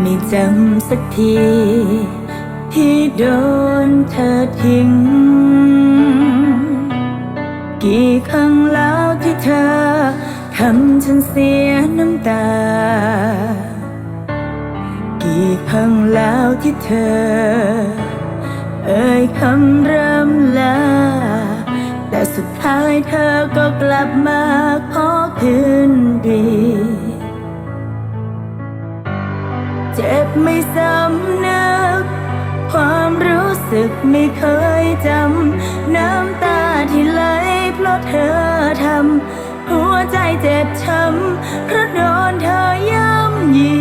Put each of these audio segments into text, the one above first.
ไม่จำสักที ที่โดนเธอทิ้ง กี่ครั้งแล้วที่เธอทำฉันเสียน้ำตา กี่ครั้งแล้วที่เธอ เอ่ยคำร่ำลาแต่สุดท้ายเธอก็กลับมาขอคืนดี ไม่สำนึก ความรู้สึกไม่เคยจำ น้ำตาที่ไหลเพราะเธอทำ หัวใจเจ็บช้ำเพราะโดนเธอย่ำยี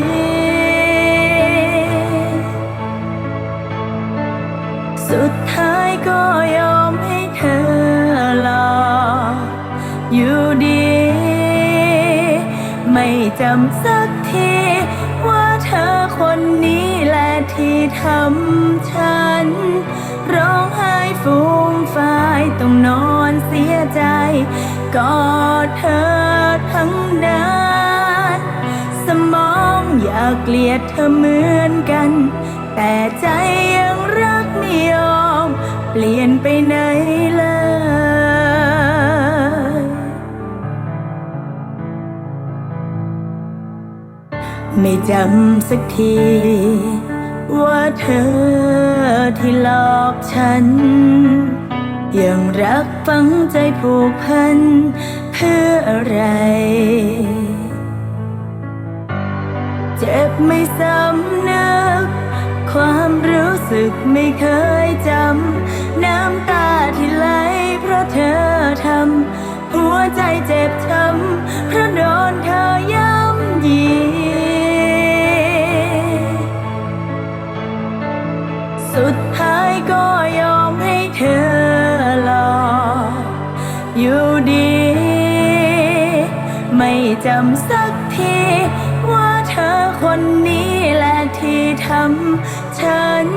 สุดท้ายก็ยอมให้เธอหลอกอยู่ดี ไม่จำสักที เธอคนนี้แหละที่ทำฉัน ร้องไห้ฟูมฟายต้องนอนเสียใจ กอดเธอทั้งนั้นสมองอยากเกลียดเธอเหมือนกัน แต่ใจยังรักไม่ยอม เปลี่ยนไปไหนเลย ไม่จำสักที ว่าเธอที่หลอกฉัน ยังรักฝังใจผูกพัน เพื่ออะไร เจ็บไม่สำนึก ความรู้สึกไม่เคยจำ น้ำตาที่ไหลเพราะเธอทำ หัวใจเจ็บช้ำ จำสักที ว่าเธอคนนี้แหละที่ทำฉัน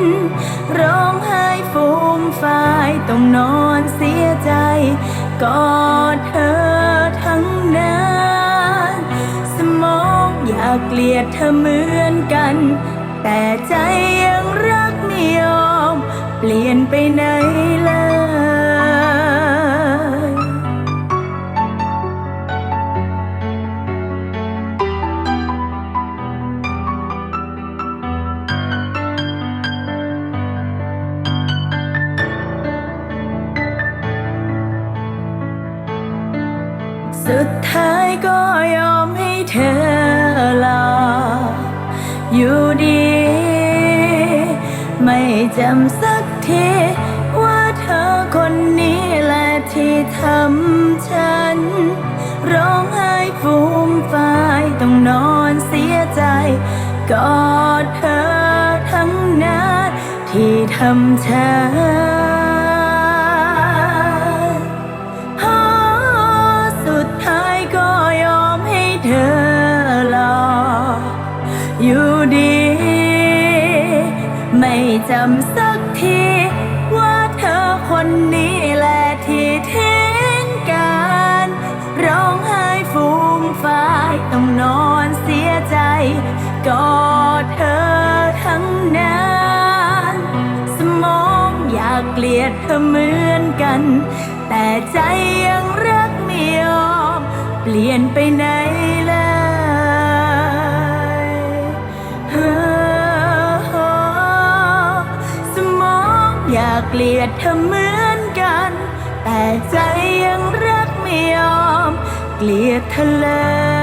ร้องไห้ฟูมฟายต้องนอนเสียใจ กอดเธอทั้งนั้น สมองอยากเกลียดเธอเหมือนกัน แต่ใจยังรักไม่ยอม เปลี่ยนไปไหนเลย สุดท้ายก็ยอมให้เธอหลอกอยู่ดี ไม่จำสักทีว่าเธอคนนี้แหละที่ทำฉัน ร้องไห้ฟูมฟายต้องนอนเสียใจกอดเธอทั้งนั้นที่ทำฉันำสักที ว่าเธอคนนี้แหละที่ทิ้งกัน ร้องไห้ฟูมฟายต้องนอนเสียใจกอดเธอทั้งนั้น สมองอยากเกลียดเธอเหมือนกัน แต่ใจยังรักไม่ยอม เปลี่ยนไปไหนเลย เกลียดเธอเหมือนกัน แต่ใจยังรักไม่ยอม เกลียดเธอเลย